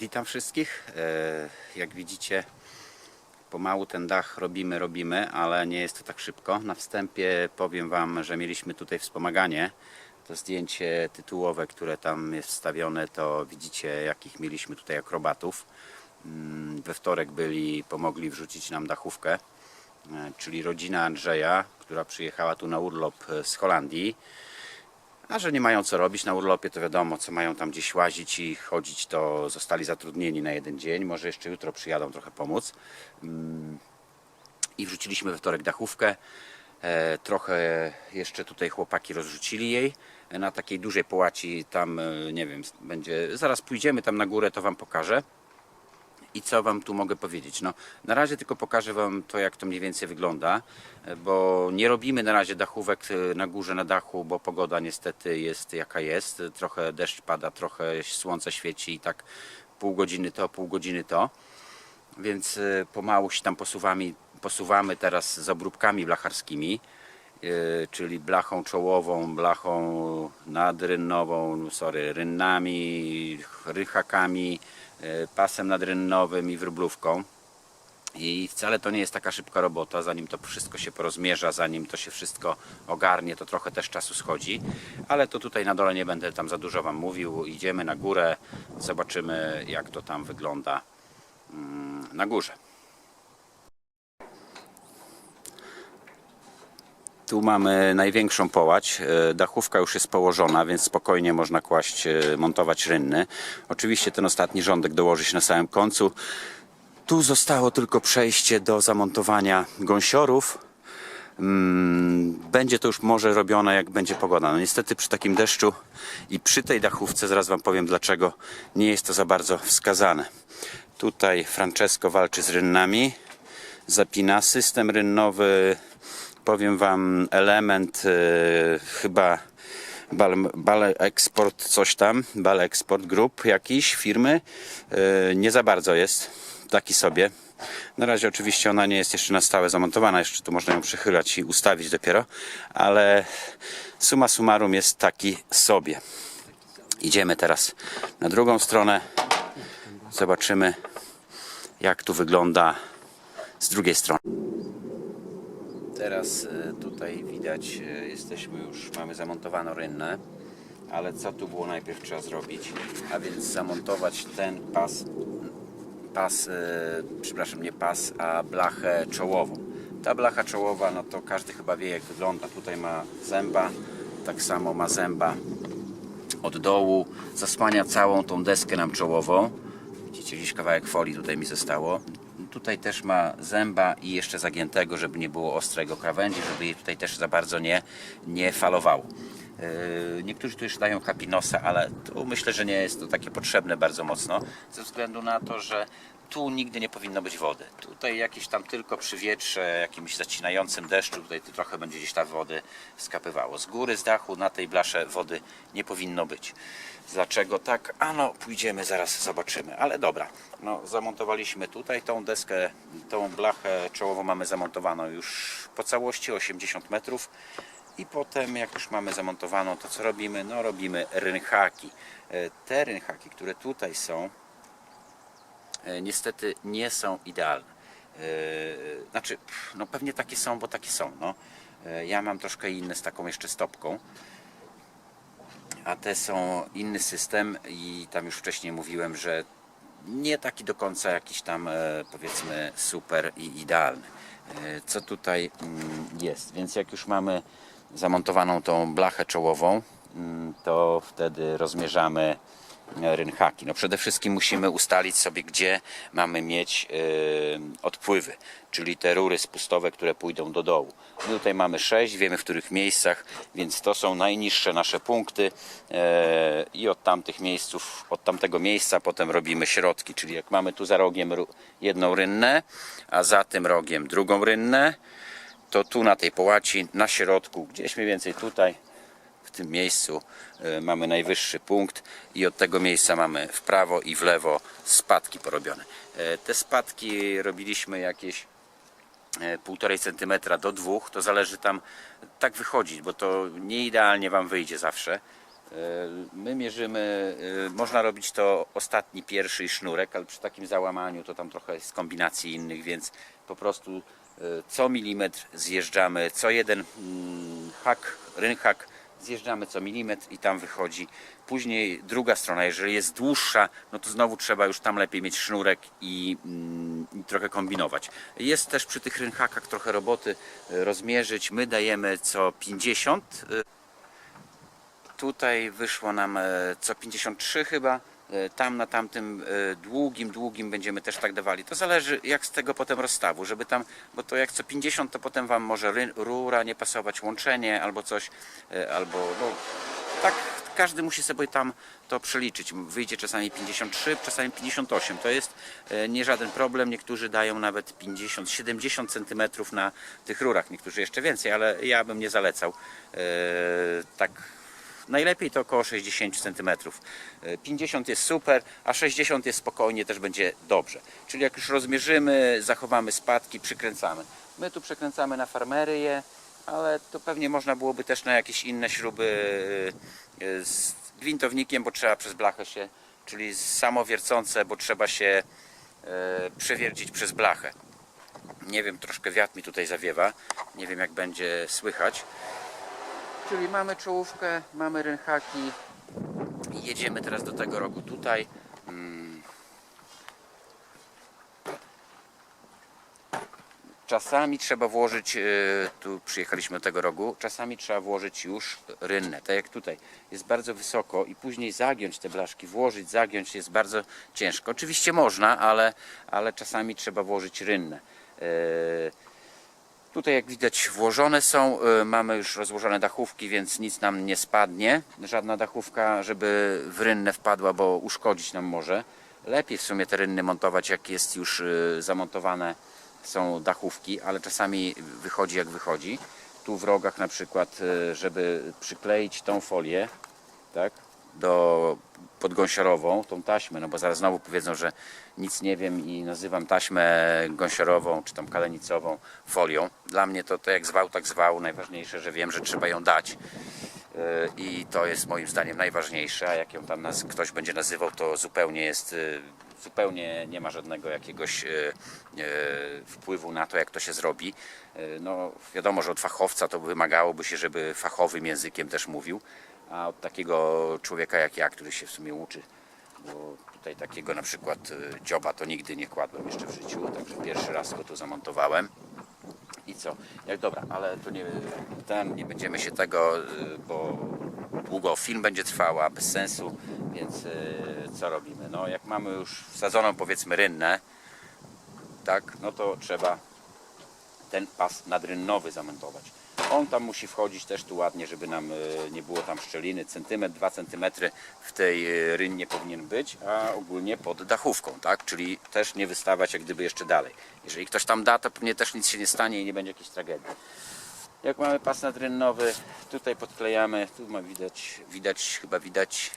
Witam wszystkich. E, Jak widzicie, pomału ten dach robimy, robimy, ale nie jest to tak szybko. Na wstępie powiem Wam, że mieliśmy tutaj wspomaganie. To zdjęcie tytułowe, które tam jest wstawione, to widzicie, jakich mieliśmy tutaj akrobatów. Mm, We wtorek byli, pomogli wrzucić nam dachówkę, e, czyli rodzina Andrzeja, która przyjechała tu na urlop e, z Holandii. A że nie mają co robić na urlopie, to wiadomo, co mają tam gdzieś łazić i chodzić, to zostali zatrudnieni na jeden dzień. Może jeszcze jutro przyjadą trochę pomóc. Mm. I wrzuciliśmy we wtorek dachówkę. E, Trochę jeszcze tutaj chłopaki rozrzucili jej e, na takiej dużej połaci. Tam, e, nie wiem, będzie. Zaraz pójdziemy tam na górę, to Wam pokażę. I co Wam tu mogę powiedzieć? No, na razie tylko pokażę Wam to, jak to mniej więcej wygląda, bo nie robimy na razie dachówek e, na górze, na dachu, bo pogoda niestety jest jaka jest. Trochę deszcz pada, trochę słońce świeci i tak pół godziny to, pół godziny to. Więc e, pomału się tam posuwamy, posuwamy teraz z obróbkami blacharskimi, e, czyli blachą czołową, blachą nadrynnową, sorry, rynnami, rychakami, pasem nadrynnowym i wróblówką. I wcale to nie jest taka szybka robota, zanim to wszystko się porozmierza, zanim to się wszystko ogarnie, to trochę też czasu schodzi. Ale to tutaj na dole nie będę tam za dużo Wam mówił. Idziemy na górę, zobaczymy jak to tam wygląda mm, na górze. Tu mamy największą połać. E, Dachówka już jest położona, więc spokojnie można kłaść, e, montować rynny. Oczywiście ten ostatni rządek dołoży się na samym końcu. Tu zostało tylko przejście do zamontowania gąsiorów. Mm, Będzie to już może robione jak będzie pogoda. No niestety przy takim deszczu i przy tej dachówce, zaraz Wam powiem dlaczego, nie jest to za bardzo wskazane. Tutaj Francesco walczy z rynnami, zapina system rynnowy. Powiem Wam element e, chyba Bal, Bal Export coś tam, Bal Export Group jakiś firmy. E, nie za bardzo jest, taki sobie. Na razie oczywiście ona nie jest jeszcze na stałe zamontowana, jeszcze tu można ją przychylać i ustawić dopiero, ale summa summarum jest taki sobie. Idziemy teraz na drugą stronę. Zobaczymy jak tu wygląda z drugiej strony. Teraz e, tutaj widać, e, jesteśmy już, mamy zamontowaną rynnę, ale co tu było najpierw trzeba zrobić? A więc zamontować ten pas, pas, e, przepraszam, nie pas, a blachę czołową. Ta blacha czołowa, no to każdy chyba wie jak wygląda. Tutaj ma zęba, tak samo ma zęba od dołu, zasłania całą tą deskę nam czołową. Widzicie, gdzieś kawałek folii tutaj mi zostało. Tutaj też ma zęba i jeszcze zagiętego, żeby nie było ostrego krawędzi, żeby jej tutaj też za bardzo nie, nie falowało. Yy, Niektórzy tu jeszcze dają kapinosa, ale tu myślę, że nie jest to takie potrzebne bardzo mocno, ze względu na to, że tu nigdy nie powinno być wody. Tutaj jakieś tam tylko przy wietrze, jakimś zacinającym deszczu, tutaj tu trochę będzie gdzieś ta wody skapywało. Z góry, z dachu na tej blasze wody nie powinno być. Dlaczego tak? Ano, pójdziemy, zaraz zobaczymy. Ale dobra, no, zamontowaliśmy tutaj tą deskę, tą blachę czołową mamy zamontowaną już po całości 80 metrów. I potem, jak już mamy zamontowaną, to co robimy? No, robimy rynchaki. E, Te rynchaki, które tutaj są, niestety nie są idealne. E, Znaczy, no pewnie takie są, bo takie są. No. E, Ja mam troszkę inne z taką jeszcze stopką a te są inny system i tam już wcześniej mówiłem, że nie taki do końca jakiś tam e, powiedzmy super i idealny. E, Co tutaj mm, jest? Więc jak już mamy zamontowaną tą blachę czołową, mm, to wtedy rozmierzamy rynchaki. No przede wszystkim musimy ustalić sobie, gdzie mamy mieć e, odpływy, czyli te rury spustowe, które pójdą do dołu. My tutaj mamy 6, wiemy w których miejscach, więc to są najniższe nasze punkty e, i od tamtych miejsców, od tamtego miejsca potem robimy środki, czyli jak mamy tu za rogiem jedną rynnę, a za tym rogiem drugą rynnę, to tu na tej połaci, na środku, gdzieś mniej więcej tutaj, w tym miejscu mamy najwyższy punkt i od tego miejsca mamy w prawo i w lewo spadki porobione. E, Te spadki robiliśmy jakieś e, półtorej centymetra do dwóch, to zależy tam tak wychodzić, bo to nie idealnie Wam wyjdzie zawsze. E, My mierzymy, e, można robić to ostatni, pierwszy sznurek, ale przy takim załamaniu to tam trochę jest kombinacji innych, więc po prostu e, co milimetr zjeżdżamy, co jeden mm, hak, rynhak zjeżdżamy co milimetr i tam wychodzi. Później druga strona, jeżeli jest dłuższa, no to znowu trzeba już tam lepiej mieć sznurek i, mm, i trochę kombinować. Jest też przy tych rynhakach trochę roboty e, rozmierzyć. My dajemy co 50 e, Tutaj wyszło nam e, co 53 chyba. E, Tam na tamtym e, długim, długim będziemy też tak dawali. To zależy jak z tego potem rozstawu, żeby tam, bo to jak co 50 to potem Wam może rura nie pasować, łączenie albo coś, e, albo no, tak każdy musi sobie tam to przeliczyć. Wyjdzie czasami 53, czasami 58. To jest nie żaden problem. Niektórzy dają nawet 50, 70 cm na tych rurach, niektórzy jeszcze więcej, ale ja bym nie zalecał. Tak Najlepiej to około 60 cm. 50 jest super, a 60 jest spokojnie, też będzie dobrze. Czyli jak już rozmierzymy, zachowamy spadki, przykręcamy. My tu przekręcamy na farmeryję, ale to pewnie można byłoby też na jakieś inne śruby e, z gwintownikiem, bo trzeba przez blachę się, czyli samowiercące, bo trzeba się e, przewiercić przez blachę. Nie wiem, troszkę wiatr mi tutaj zawiewa. Nie wiem jak będzie słychać. Czyli mamy czołówkę, mamy rynhaki i jedziemy teraz do tego rogu tutaj. Mm. Czasami trzeba włożyć, e, tu przyjechaliśmy do tego rogu, czasami trzeba włożyć już rynnę, tak jak tutaj. Jest bardzo wysoko i później zagiąć te blaszki, włożyć, zagiąć jest bardzo ciężko. Oczywiście można, ale, ale czasami trzeba włożyć rynnę. Tutaj jak widać włożone są, y, mamy już rozłożone dachówki, więc nic nam nie spadnie, żadna dachówka, żeby w rynnę wpadła, bo uszkodzić nam może. Lepiej w sumie te rynny montować, jak jest już y, zamontowane są dachówki, ale czasami wychodzi jak wychodzi. Tu w rogach na przykład, y, żeby przykleić tą folię, tak, do podgąsiorową, tą taśmę, no bo zaraz znowu powiedzą, że nic nie wiem i nazywam taśmę gąsiorową czy tam kalenicową folią. Dla mnie to, to jak zwał, tak zwał. Najważniejsze, że wiem, że trzeba ją dać. Yy, I to jest moim zdaniem najważniejsze, a jak ją tam naz- ktoś będzie nazywał, to zupełnie jest, yy, zupełnie nie ma żadnego jakiegoś yy, wpływu na to, jak to się zrobi. No wiadomo, że od fachowca to wymagałoby się, żeby fachowym językiem też mówił, a od takiego człowieka jak ja, który się w sumie uczy, bo tutaj takiego na przykład y, dzioba to nigdy nie kładłem jeszcze w życiu, także pierwszy raz go tu zamontowałem. I co? Jak dobra, ale to nie, ten, nie będziemy się tego, y, bo długo film będzie trwał, a bez sensu, więc y, co robimy? No jak mamy już wsadzoną powiedzmy rynnę, tak, no to trzeba ten pas nadrynnowy zamontować. On tam musi wchodzić też tu ładnie, żeby nam e, nie było tam szczeliny. Centymetr, dwa centymetry w tej e, rynnie powinien być, a ogólnie pod dachówką, tak? Czyli też nie wystawać jak gdyby jeszcze dalej. Jeżeli ktoś tam da, to pewnie też nic się nie stanie i nie będzie jakiejś tragedii. Jak mamy pas nadrynnowy, tutaj podklejamy, tu ma widać, widać, chyba widać,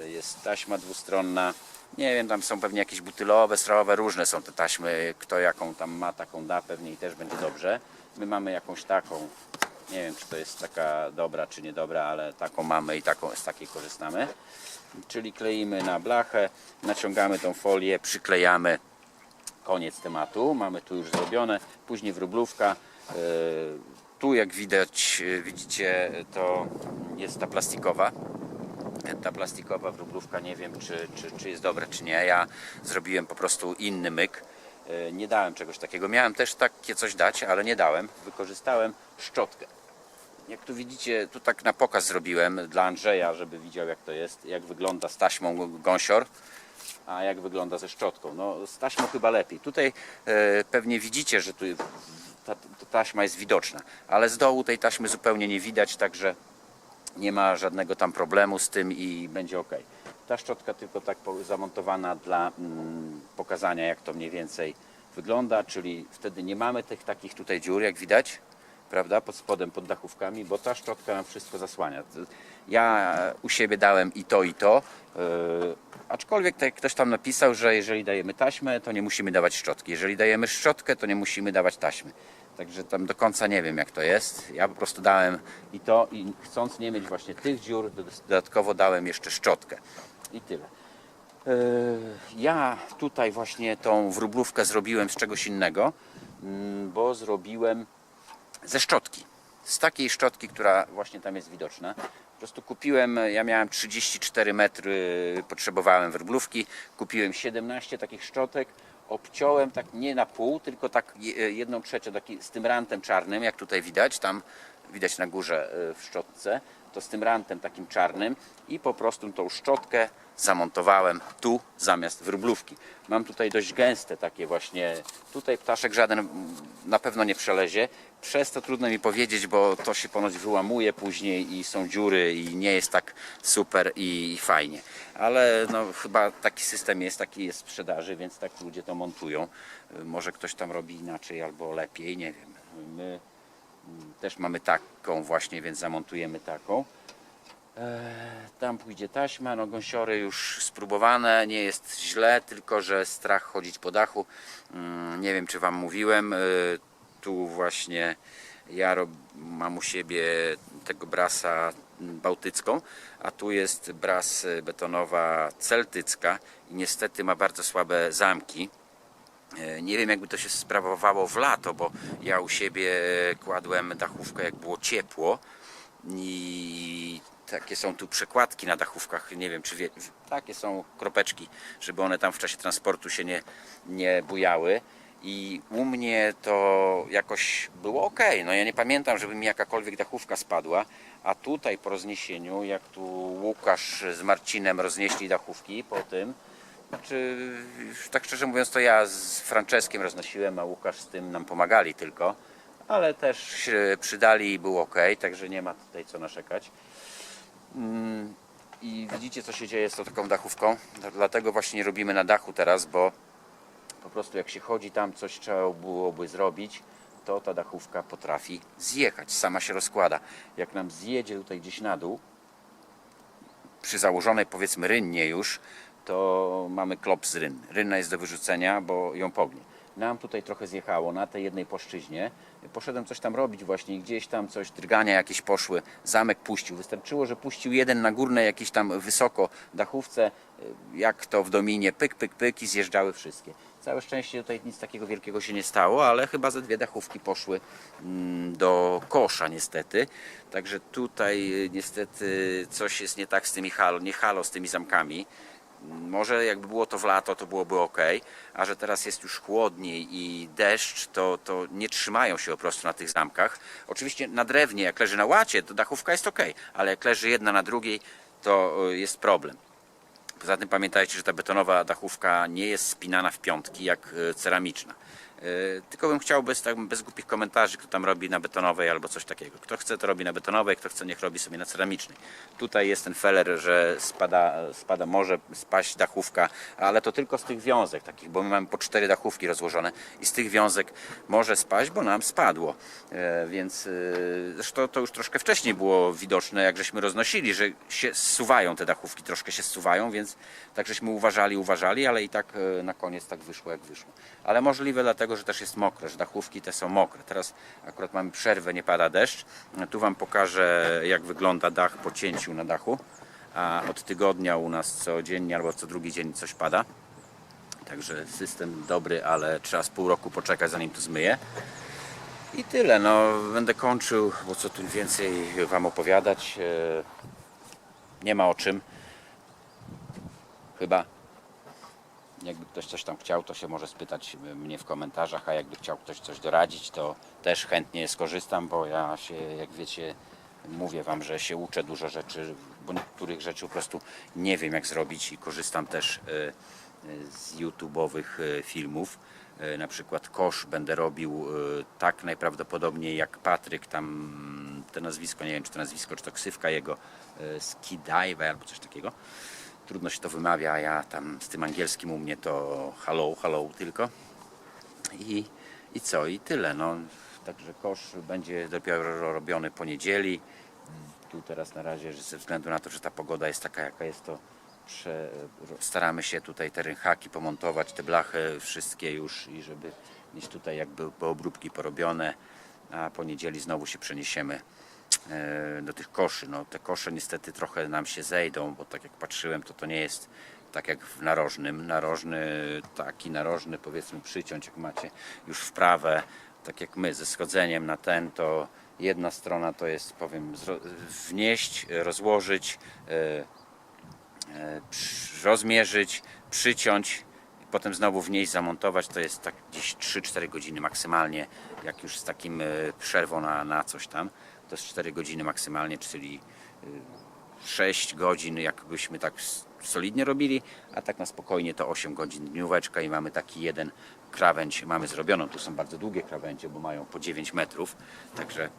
e, jest taśma dwustronna. Nie wiem, tam są pewnie jakieś butylowe, strołowe, różne są te taśmy. Kto jaką tam ma, taką da, pewnie i też będzie dobrze. My mamy jakąś taką, nie wiem czy to jest taka dobra czy niedobra, ale taką mamy i taką, z takiej korzystamy. Czyli kleimy na blachę, naciągamy tą folię, przyklejamy koniec tematu. Mamy tu już zrobione. Później wróblówka. Yy, Tu jak widać, yy, widzicie, to jest ta plastikowa. Ta plastikowa wróblówka, nie wiem czy, czy, czy jest dobra, czy nie. Ja zrobiłem po prostu inny myk. Yy, Nie dałem czegoś takiego. Miałem też takie coś dać, ale nie dałem. Wykorzystałem szczotkę. Jak tu widzicie, tu tak na pokaz zrobiłem dla Andrzeja, żeby widział jak to jest, jak wygląda z taśmą gąsior a jak wygląda ze szczotką. No, z taśmą chyba lepiej. Tutaj e, pewnie widzicie, że tu ta, ta taśma jest widoczna, ale z dołu tej taśmy zupełnie nie widać, także nie ma żadnego tam problemu z tym i będzie ok. Ta szczotka tylko tak zamontowana dla mm, pokazania, jak to mniej więcej wygląda, czyli wtedy nie mamy tych takich tutaj dziur, jak widać, prawda, pod spodem, pod dachówkami, bo ta szczotka nam wszystko zasłania. Ja u siebie dałem i to, i to, yy, aczkolwiek tak ktoś tam napisał, że jeżeli dajemy taśmę, to nie musimy dawać szczotki. Jeżeli dajemy szczotkę, to nie musimy dawać taśmy. Także tam do końca nie wiem jak to jest. Ja po prostu dałem i to i chcąc nie mieć właśnie tych dziur, dodatkowo dałem jeszcze szczotkę. I tyle. Yy, Ja tutaj właśnie tą wróblówkę zrobiłem z czegoś innego, mm, bo zrobiłem ze szczotki. Z takiej szczotki, która właśnie tam jest widoczna. Po prostu kupiłem, ja miałem 34 metry, potrzebowałem werblówki. Kupiłem 17 takich szczotek. Obciąłem tak nie na pół, tylko tak je- jedną trzecią taki, z tym rantem czarnym, jak tutaj widać, tam widać na górze y, w szczotce, to z tym rantem takim czarnym i po prostu tą szczotkę zamontowałem tu zamiast wróblówki. Mam tutaj dość gęste takie właśnie, tutaj ptaszek żaden na pewno nie przelezie, przez to trudno mi powiedzieć, bo to się ponoć wyłamuje później i są dziury i nie jest tak super i, fajnie. Ale no, chyba taki system jest, taki jest w sprzedaży, więc tak ludzie to montują. Może ktoś tam robi inaczej albo lepiej, nie wiem. My mm, też mamy taką właśnie, więc zamontujemy taką. Tam pójdzie taśma, no gąsiory już spróbowane, nie jest źle, tylko że strach chodzić po dachu. Mm, Nie wiem czy Wam mówiłem, y, tu właśnie ja mam u siebie tego brasa bałtycką, a tu jest bras betonowa celtycka i niestety ma bardzo słabe zamki. E, Nie wiem, jakby to się sprawowało w lato, bo ja u siebie kładłem dachówkę, jak było ciepło. I takie są tu przekładki na dachówkach. Nie wiem, czy wie, takie są kropeczki, żeby one tam w czasie transportu się nie, nie bujały. I u mnie to jakoś było ok. No ja nie pamiętam, żeby mi jakakolwiek dachówka spadła. A tutaj po rozniesieniu, jak tu Łukasz z Marcinem roznieśli dachówki po tym, znaczy, tak szczerze mówiąc, to ja z Franceskiem roznosiłem, a Łukasz z tym nam pomagali tylko, ale też przydali i było ok, także nie ma tutaj co narzekać. Mm, I widzicie, co się dzieje z tą taką dachówką. Dlatego właśnie nie robimy na dachu teraz, bo po prostu jak się chodzi tam, coś trzeba byłoby zrobić, to ta dachówka potrafi zjechać, sama się rozkłada. Jak nam zjedzie tutaj gdzieś na dół, przy założonej powiedzmy rynnie już, to mamy klop z rynny. Rynna jest do wyrzucenia, bo ją pognie. Nam tutaj trochę zjechało na tej jednej płaszczyźnie. Poszedłem coś tam robić właśnie, gdzieś tam coś, drgania jakieś poszły. Zamek puścił. Wystarczyło, że puścił jeden na górne jakieś tam wysoko dachówce, jak to w dominie, pyk, pyk, pyk i zjeżdżały wszystkie. Całe szczęście tutaj nic takiego wielkiego się nie stało, ale chyba ze dwie dachówki poszły mm, do kosza niestety. Także tutaj y, niestety coś jest nie tak z tymi halo, nie halo z tymi zamkami. Może jakby było to w lato, to byłoby ok, a że teraz jest już chłodniej i deszcz, to, to nie trzymają się po prostu na tych zamkach. Oczywiście na drewnie, jak leży na łacie, to dachówka jest ok, ale jak leży jedna na drugiej, to y, jest problem. Poza tym pamiętajcie, że ta betonowa dachówka nie jest spinana w piątki jak e, ceramiczna. E, Tylko bym chciał bez, tak, bez głupich komentarzy, kto tam robi na betonowej albo coś takiego. Kto chce, to robi na betonowej, kto chce, niech robi sobie na ceramicznej. Tutaj jest ten feller, że spada, spada może spaść dachówka, ale to tylko z tych wiązek takich, bo my mamy po cztery dachówki rozłożone i z tych wiązek może spaść, bo nam spadło. E, Więc e, zresztą to już troszkę wcześniej było widoczne, jak żeśmy roznosili, że się zsuwają te dachówki, troszkę się zsuwają, więc tak żeśmy uważali, uważali, ale i tak na koniec tak wyszło, jak wyszło. Ale możliwe dlatego, że też jest mokre, że dachówki te są mokre. Teraz akurat mamy przerwę, nie pada deszcz. Tu Wam pokażę, jak wygląda dach po cięciu na dachu. A od tygodnia u nas codziennie albo co drugi dzień coś pada. Także system dobry, ale trzeba z pół roku poczekać, zanim to zmyje. I tyle, no będę kończył, bo co tu więcej Wam opowiadać. e, Nie ma o czym. Chyba. Jakby ktoś coś tam chciał, to się może spytać mnie w komentarzach, a jakby chciał ktoś coś doradzić, to też chętnie skorzystam, bo ja się, jak wiecie, mówię Wam, że się uczę dużo rzeczy, bo niektórych rzeczy po prostu nie wiem jak zrobić i korzystam też e, e, z YouTube'owych filmów. Na przykład kosz będę robił tak najprawdopodobniej jak Patryk, tam to nazwisko, nie wiem czy to nazwisko, czy to ksywka jego, Skidive albo coś takiego trudno się to wymawia, ja tam z tym angielskim u mnie to hello, hello tylko. I, i co? I tyle. No. Także kosz będzie dopiero robiony po niedzieli. Tu teraz na razie, że ze względu na to, że ta pogoda jest taka jaka jest, to prze, staramy się tutaj te rynchaki pomontować, te blachy wszystkie już i żeby mieć tutaj jakby obróbki porobione, a po niedzieli znowu się przeniesiemy do tych koszy. No, te kosze niestety trochę nam się zejdą, bo tak jak patrzyłem, to to nie jest tak jak w narożnym. Narożny, taki narożny powiedzmy przyciąć, jak macie już wprawę, tak jak my ze schodzeniem na ten, to jedna strona to jest powiem wnieść, rozłożyć, e, e, rozmierzyć, przyciąć potem znowu wnieść, zamontować. To jest tak gdzieś 3-4 godziny maksymalnie, jak już z takim e, przerwą na, na coś tam. To jest 4 godziny maksymalnie, czyli 6 godzin, jakbyśmy tak solidnie robili, a tak na spokojnie to 8 godzin dnióweczka i mamy taki jeden krawędź, mamy zrobioną. Tu są bardzo długie krawędzie, bo mają po 9 metrów, także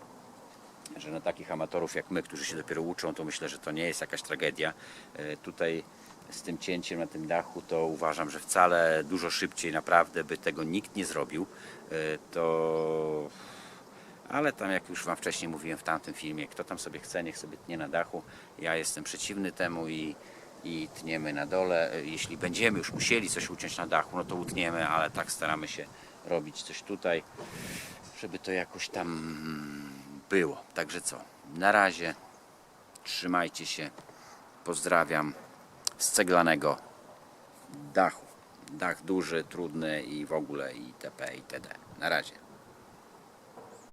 że na takich amatorów jak my, którzy się dopiero uczą, to myślę, że to nie jest jakaś tragedia. E, Tutaj z tym cięciem na tym dachu to uważam, że wcale dużo szybciej naprawdę by tego nikt nie zrobił. E, To ale tam jak już Wam wcześniej mówiłem w tamtym filmie, kto tam sobie chce, niech sobie tnie na dachu. Ja jestem przeciwny temu i, i tniemy na dole. E, Jeśli będziemy już musieli coś uciąć na dachu, no to utniemy, ale tak staramy się robić coś tutaj, żeby to jakoś tam było. Także co, na razie trzymajcie się. Pozdrawiam z ceglanego dachu. Dach duży, trudny i w ogóle itp. itd. Na razie.